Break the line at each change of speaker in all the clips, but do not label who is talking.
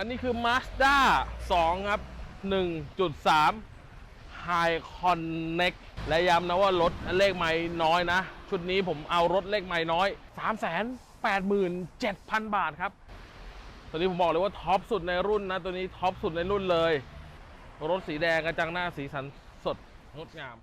คันนี้คือ Mazda 2 ครับ 1.3 High Connect และย้ำนะว่ารถเลขไม่น้อยนะ ชุดนี้ผมเอารถเลขไม่น้อย 387,000 บาทครับ ตัวนี้ผมบอกเลยว่าท็อปสุดในรุ่นนะ ตัวนี้ท็อปสุดในรุ่นเลย รถสีแดงกระจังหน้าสีสันสดงดงาม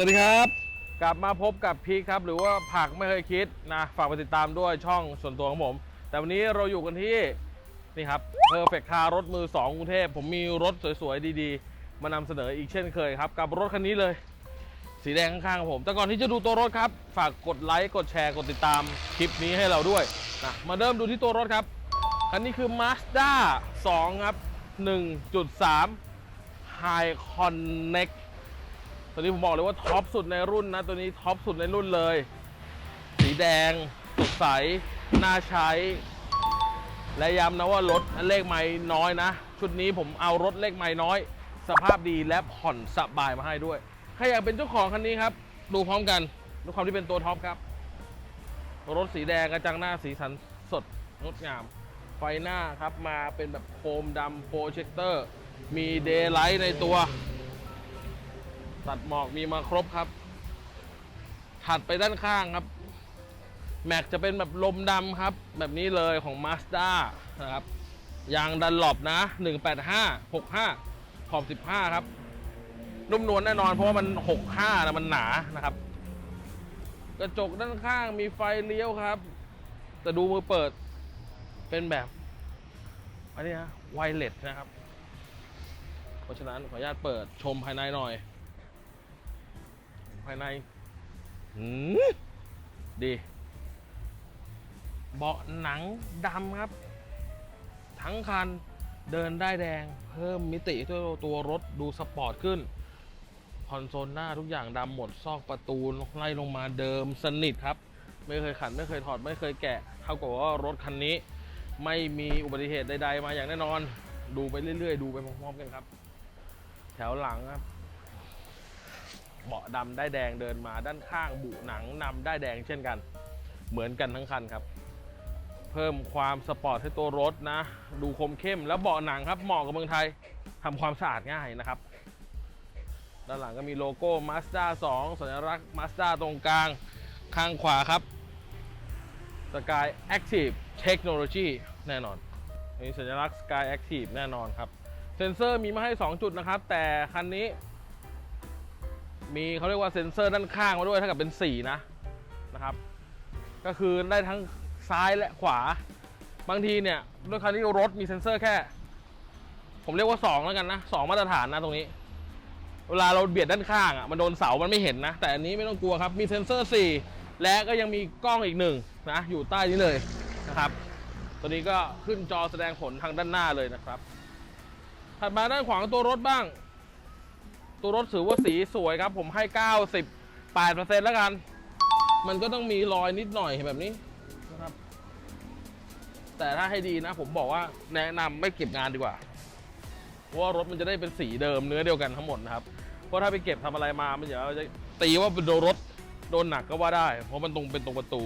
สวัสดีครับ กลับมาพบกับพีคครับ หรือว่าผักไม่เคยคิดนะฝากไปติดตามด้วยช่องส่วนตัวของผม แต่วันนี้เราอยู่กันที่นี่ครับ Perfect Car รถมือ 2กรุงเทพผมมีรถสวยๆ ดีๆ มานำเสนออีกเช่นเคยครับ กับรถคันนี้เลย สีแดงข้างๆของผม แต่ก่อนที่จะดูตัวรถครับ ฝากกดไลค์กดแชร์กดติดตามคลิปนี้ให้เราด้วยนะมาเริ่มดูที่ตัวรถครับคันนี้คือ Mazda 2 ครับ 1.3 High Connect ตัวนี้ผมบอกเลยว่าท็อปสุดในรุ่นนะ ตัวนี้ท็อปสุดในรุ่นเลย สีแดงสดใส น่าใช้ และย้ำนะว่ารถเลขไม่น้อยนะ ชุดนี้ผมเอารถเลขไม่น้อย สภาพดีและผ่อนสบายมาให้ด้วย ใครอยากเป็นเจ้าของคันนี้ครับ ดูพร้อมกันด้วยความที่เป็นตัวท็อปครับ รถสีแดงกระจังหน้าสีสันสดงดงาม ไฟหน้าครับมาเป็นแบบโคมดำโปรเจคเตอร์ มีเดย์ไลท์ในตัว ตัดหมอกมีมาครบครับ ถัดไปด้านข้างครับ แม็กจะเป็นแบบลมดำครับ แบบนี้เลยของ Mazda นะครับยางดันหลบนะ 185 65 ขอบ 15 ครับ นุ่มนวลแน่นอนเพราะว่ามัน 65นะมันหนานะครับ กระจกด้านข้างมีไฟเลี้ยวครับ แต่ดูมือเปิดเป็นแบบ อันนี้นะไวเลสนะครับ เพราะฉะนั้นขออนุญาตเปิดชมภายในหน่อย ภายในหืมดี เบาะหนังดำครับ ทั้งคันเดินได้แดงเพิ่มมิติด้วยตัวรถดูสปอร์ตขึ้นคอนโซลหน้าทุกอย่างดำหมดซอกประตูไล่ลงมาเดิมสนิทครับ ไม่เคยขันไม่เคยถอดไม่เคยแกะ เท่ากับว่ารถคันนี้ ไม่มีอุบัติเหตุใด ๆ มาอย่างแน่นอน ดูไปเรื่อย ๆ ดูไปพร้อมๆกันครับ แถวหลังครับ เบาะดำได้แดงเดินมาด้านข้างบุหนังนำได้แดงเช่นกัน เหมือนกันทั้งคันครับ เพิ่มความสปอร์ตให้ตัวรถนะ ดูคมเข้มแล้วเบาะหนังครับเหมาะกับเมืองไทยทำความสะอาดง่ายนะครับ ด้านหลังก็มีโลโก้ Mazda 2 สัญลักษณ์ Mazda ตรงกลางข้างขวาครับ Sky Active Technology แน่นอนมีสัญลักษณ์ Sky Active แน่นอนครับ เซ็นเซอร์มีมาให้ 2 จุดนะครับ แต่คันนี้ มีเขาเรียกว่าเซ็นเซอร์ด้านข้างมาด้วยเท่ากับเป็น4นะนะครับ ก็คือได้ทั้งซ้ายและขวา บางทีเนี่ยด้วยคันนี้รถมีเซ็นเซอร์แค่ ผมเรียกว่า 2 แล้วกันนะ2มาตรฐานนะตรงนี้ เวลาเราเบียดด้านข้างอะมันโดนเสามันไม่เห็นนะ แต่อันนี้ไม่ต้องกลัวครับมีเซ็นเซอร์ 4 และก็ยังมีกล้องอีกหนึ่งนะอยู่ใต้นี้เลยนะครับตัวนี้ก็ขึ้นจอแสดงผลทางด้านหน้าเลยนะครับ ถัดมาด้านขวางตัวรถบ้าง ตัวรถถือว่าสีสวยครับ ผมให้ 98%แล้วกัน มันก็ต้องมีรอยนิดหน่อยแบบนี้นะครับ แต่ถ้าให้ดีนะ ผมบอกว่าแนะนำไม่เก็บงานดีกว่า เพราะว่ารถมันจะได้เป็นสีเดิมเนื้อเดียวกันทั้งหมดนะครับ เพราะถ้าไปเก็บทำอะไรมา มันเดี๋ยวจะตีว่าเป็นโดนรถโดนหนักก็ว่าได้ เพราะมันตรงเป็นตรงประตู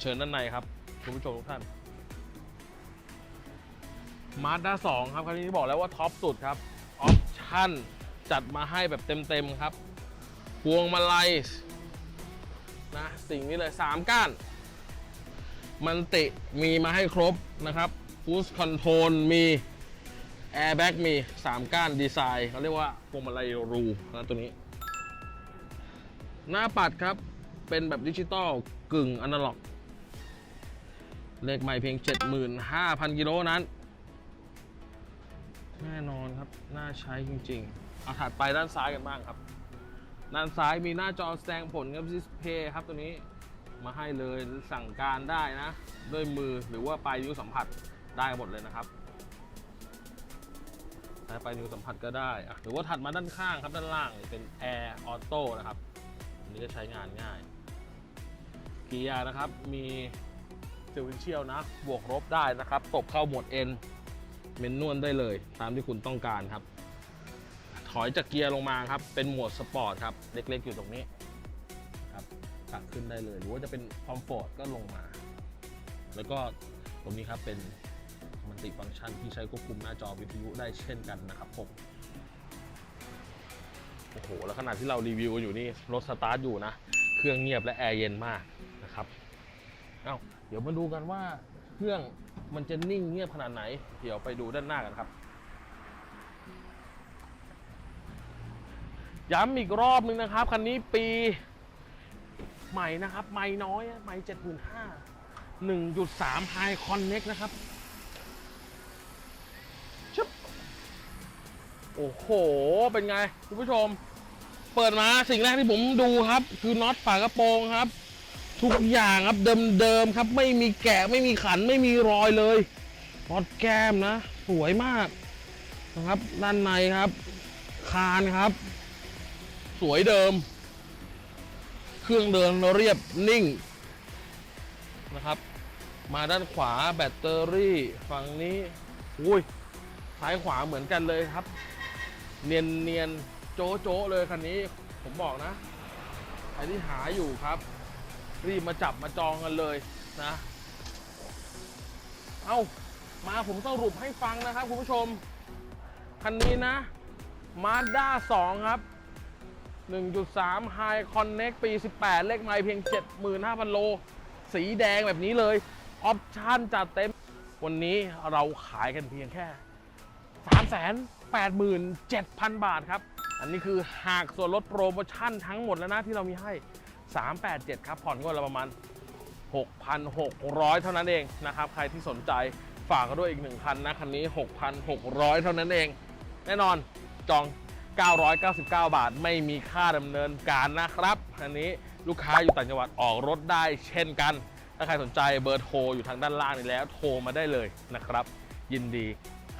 เชิญด้านในครับคุณผู้ชมทุกท่านมาด้า2ครับคันนี้บอกแล้วว่าท็อปสุดครับ ออปชั่น จัดมาให้แบบเต็มๆครับ พวงมาลัยนะสิ่งนี้เลย 3 ก้าน มันติมีมาให้ครบนะครับ Cruise Control มี Airbag มี 3 ก้านดีไซน์เขาเรียกว่าพวงมาลัยรูนะตัวนี้ หน้าปัดครับเป็นแบบดิจิตอลกึ่งอนาล็อก เลขใหม่เพียง 75,000 กิโลนั้น แน่นอนครับ น่าใช้จริงๆ เอาถัดไปด้านซ้ายกันบ้างครับ ด้านซ้ายมีหน้าจอแสดงผลครับดิสเพย์ครับตัวนี้มาให้เลยสั่งการได้นะ ด้วยมือหรือว่าปลายนิ้วสัมผัสได้หมดเลยนะครับใช้ปลายนิ้วสัมผัสก็ได้ หรือว่าถัดมาด้านข้างครับด้านล่างเป็นแอร์ออโต้นะครับอันนี้ก็ใช้งานง่าย เกียร์นะครับมีเซลวินเชียลนะ บวกลบได้นะครับ ตบเข้าหมด N เมนนวลได้เลย ตามที่คุณต้องการครับ ถอยจากเกียร์ลงมาครับ เป็นโหมดสปอร์ตครับ เล็กๆอยู่ตรงนี้ครับตักขึ้นได้เลย หรือว่าจะเป็นคอมฟอร์ตก็ลงมา แล้วก็ตรงนี้ครับเป็นมันติฟังก์ชันที่ใช้ควบคุมหน้าจอวิทยุได้เช่นกันนะครับผมโอ้โห แล้วขณะที่เรารีวิวอยู่นี่รถสตาร์ทอยู่นะ เครื่องเงียบและแอร์เย็นมากนะครับ เอ้า เดี๋ยวมาดูกันว่าเครื่อง มันจะนิ่งเงียบขนาดไหน เดี๋ยวไปดูด้านหน้ากันครับ ย้ำอีกรอบนึงนะครับ คันนี้ปีใหม่นะครับ ไม่น้อย ไม่เจ็ดหมื่นห้าหนึ่งจุดสามไฮคอนเน็กนะครับชึบโอ้โห เป็นไง คุณผู้ชม เปิดมาสิ่งแรกที่ผมดูครับ คือน็อตฝากระโปรงครับ ทุกอย่างครับเดิมๆครับ ไม่มีแกะไม่มีขันไม่มีรอยเลยน็อตแก้มนะ สวยมากนะครับ ด้านในครับ คานครับ สวยเดิม เครื่องเดินเรียบนิ่งนะครับ มาด้านขวาแบตเตอรี่ฝั่งนี้อุ้ยซ้ายขวาเหมือนกันเลยครับ เนียนเนียนโจ๊ะโจ๊ะเลยคันนี้ ผมบอกนะใครที่หาอยู่ครับ รีบมาจับมาจองกันเลยนะ เอา้ามาผมสรุปให้ฟังนะครับคุณผู้ชม คันนี้นะ Mazda 2ครับ 1.3 High Connect ปี 18 เลขไมล์เพียง 75,000 โล สีแดงแบบนี้เลย ออปชั่นจัดเต็ม วันนี้เราขายกันเพียงแค่ 387,000 บาทครับ อันนี้คือหากส่วนลดโปรโมชั่นทั้งหมดแล้วนะที่เรามีให้ 387 ครับ ผ่อนก็ละประมาณ 6,600 เท่านั้นเองนะครับ ใครที่สนใจฝากกันด้วยอีกหนึ่งคันนะ คันนี้ 6,600 เท่านั้นเอง แน่นอนจอง 999 บาท ไม่มีค่าดำเนินการนะครับอันนี้ลูกค้าอยู่ต่างจังหวัดออกรถได้เช่นกัน ถ้าใครสนใจเบอร์โทรอยู่ทางด้านล่างนี้แล้วโทรมาได้เลยนะครับ ยินดี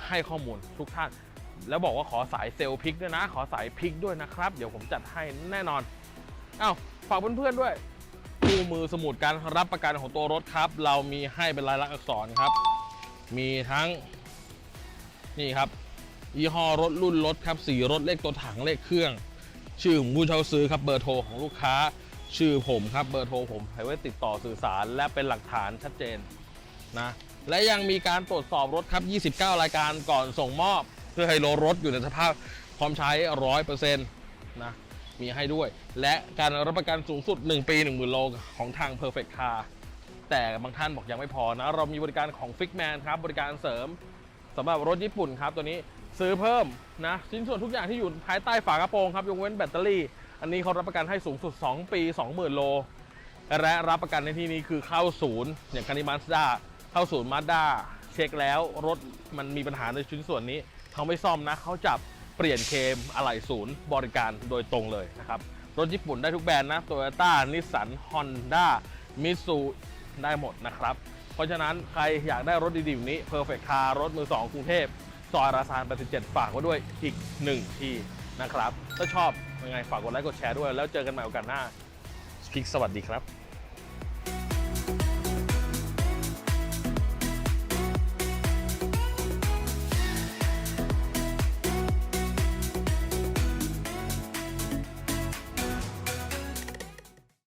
ให้ข้อมูลทุกท่าน แล้วบอกว่าขอสายเซลล์พิกด้วยนะ ขอสายพิกด้วยนะครับ เดี๋ยวผมจัดให้แน่นอน เอ้า ฝากเพื่อนๆด้วยคู่มือสมุดการรับประกันของตัวรถครับ เรามีให้เป็นลายลักษณ์อักษรครับ มีทั้งนี่ครับยี่ห้อรถรุ่นรถครับสีรถเลขตัวถังเลขเครื่อง ชื่อของผู้เช่าซื้อครับเบอร์โทรของลูกค้า ชื่อผมครับเบอร์โทรผมให้ไว้ติดต่อสื่อสารและเป็นหลักฐานชัดเจนนะและยังมีการตรวจสอบรถครับ 29 รายการก่อนส่งมอบ เพื่อให้รถรถอยู่ในสภาพพร้อมใช้ 100%นะ มีให้ด้วย และการรับประกันสูงสุด 1 ปี 10,000 โลของทาง Perfect Car แต่บางท่านบอกยังไม่พอนะ เรามีบริการของ Fixman ครับ บริการเสริมสำหรับรถญี่ปุ่นครับ ตัวนี้ซื้อเพิ่มนะชิ้นส่วนทุกอย่างที่อยู่ภายใต้ฝากระโปรงครับยกเว้นแบตเตอรี่ อันนี้เขารับประกันให้สูงสุด 2 ปี 20,000 โล และรับประกันในที่นี้คือเข้าศูนย์อย่างคันนี้มาสด้าเข้าศูนย์มาสด้าเช็คแล้วรถมันมีปัญหาในชิ้นส่วนนี้เขาไม่ซ่อมนะเขาจับ เปลี่ยนเคมอะไหล่ศูนย์บริการโดยตรงเลยนะครับ รถญี่ปุ่นได้ทุกแบรนด์นะโตโยต้านิสสันฮอนด้ามิตซูได้หมดนะครับ เพราะฉะนั้นใครอยากได้รถดีๆแบบนี้ Perfect Car รถมือ2กรุงเทพซอยราซาน87ฝากไว้ด้วยอีก1ทีนะครับ ถ้าชอบยังไงฝากกดไลค์กดแชร์ด้วย แล้วเจอกันใหม่โอกาสหน้าพิกสวัสดีครับ